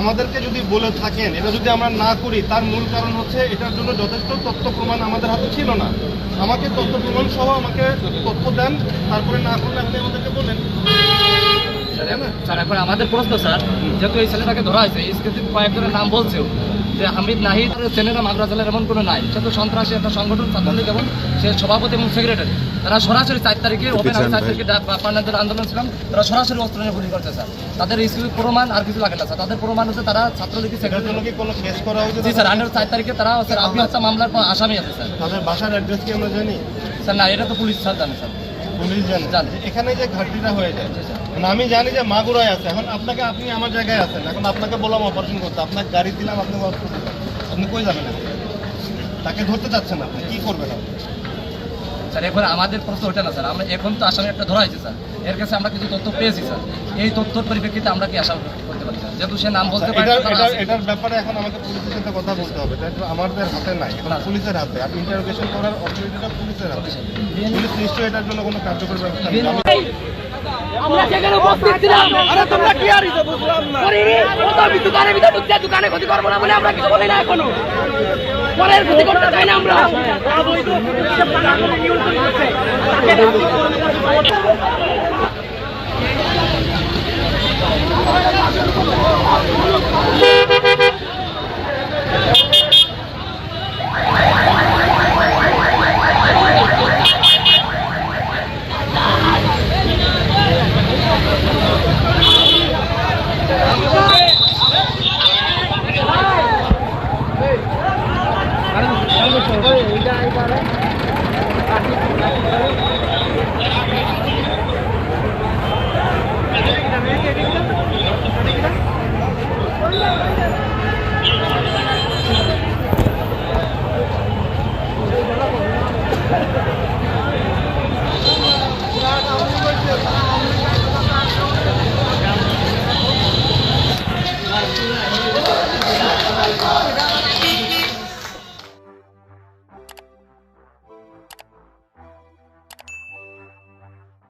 আমাদেরকে যদি বলে থাকেন, এটা যদি আমরা না করি, তার মূল কারণ হচ্ছে এটার জন্য যথেষ্ট তথ্য প্রমাণ আমাদের হাতে ছিল না। আমাকে তথ্য প্রমাণ সহ আমাকে তথ্য দেন, তারপরে না করলে আপনি আমাদেরকে বলেন। আমাদের প্রশ্ন, স্যার, যেহেতু এই ছেলেটাকে ধরা হয়েছে, এই কয়েকজনের নাম বলছেও। যে হামিদ নাহিদ আর ছেলেরা মাদ্রাস জেলার এমন কোনো নাই। সে তো সন্ত্রাসী একটা সংগঠন ছাত্রলীগ এবং সে সভাপতি এবং সেক্রেটারি তারা সরাসরি চার তারিখে ওপেন চার তারিখে পান্নাদের আন্দোলন ছিলাম তারা সরাসরি অস্ত্র নিয়ে গুলি করছে স্যার। তাদের স্কুল প্রমাণ আর কিছু লাগে না স্যার। তাদের প্রমাণ হচ্ছে তারা ছাত্রলীগের সেক্রেটারি কোনো কেস করা হয়েছে জি স্যার আন্ডার চার তারিখে তারা স্যার আপনি হচ্ছে মামলার আসামি আছে স্যার। তাদের বাসার অ্যাড্রেস কি আমরা জানি? স্যার না এটা তো পুলিশ স্যার জানে স্যার। পুলিশ জানে। এখানে যে ঘাটতিটা হয়ে যায়। মানে আমি জানি যে মাগুরায় আছে। এখন আপনাকে আপনি আমার জায়গায় আছেন। এখন আপনাকে বললাম অপারেশন করতে। আপনাকে গাড়ি দিলাম আপনি আপনি কই যাবেন? তাকে ধরতে চাচ্ছেন আপনি। কি করবেন আপনি? স্যার এখন আমাদের প্রশ্ন ওটা না স্যার। আমরা এখন তো আসামি একটা ধরা হয়েছে স্যার। এর কাছে আমরা কিছু তথ্য পেয়েছি স্যার। এই তথ্যর পরিপ্রেক্ষিতে আমরা কি আশা করতে যেহেতু সে নাম বলতে পারে এটার ব্যাপারে এখন আমাকে পুলিশের সাথে কথা বলতে হবে। তাই তো আমাদের হাতে নাই এখন পুলিশের হাতে। আর ইন্টারোগেশন করার অথরিটিটা পুলিশের হাতে। পুলিশ নিশ্চয়ই এটার জন্য কোনো কার্যকর ব্যবস্থা নেবে। আমরা সেখানে উপস্থিত ছিলাম। আরে তোমরা কি আর বুঝলাম না? করিনি। ও তো আমি দোকানের ভিতরে ঢুকছে দোকানে ক্ষতি করব না বলে আমরা কিছু বলি না এখনও। পরের ক্ষতি করতে চাই না আমরা। đấy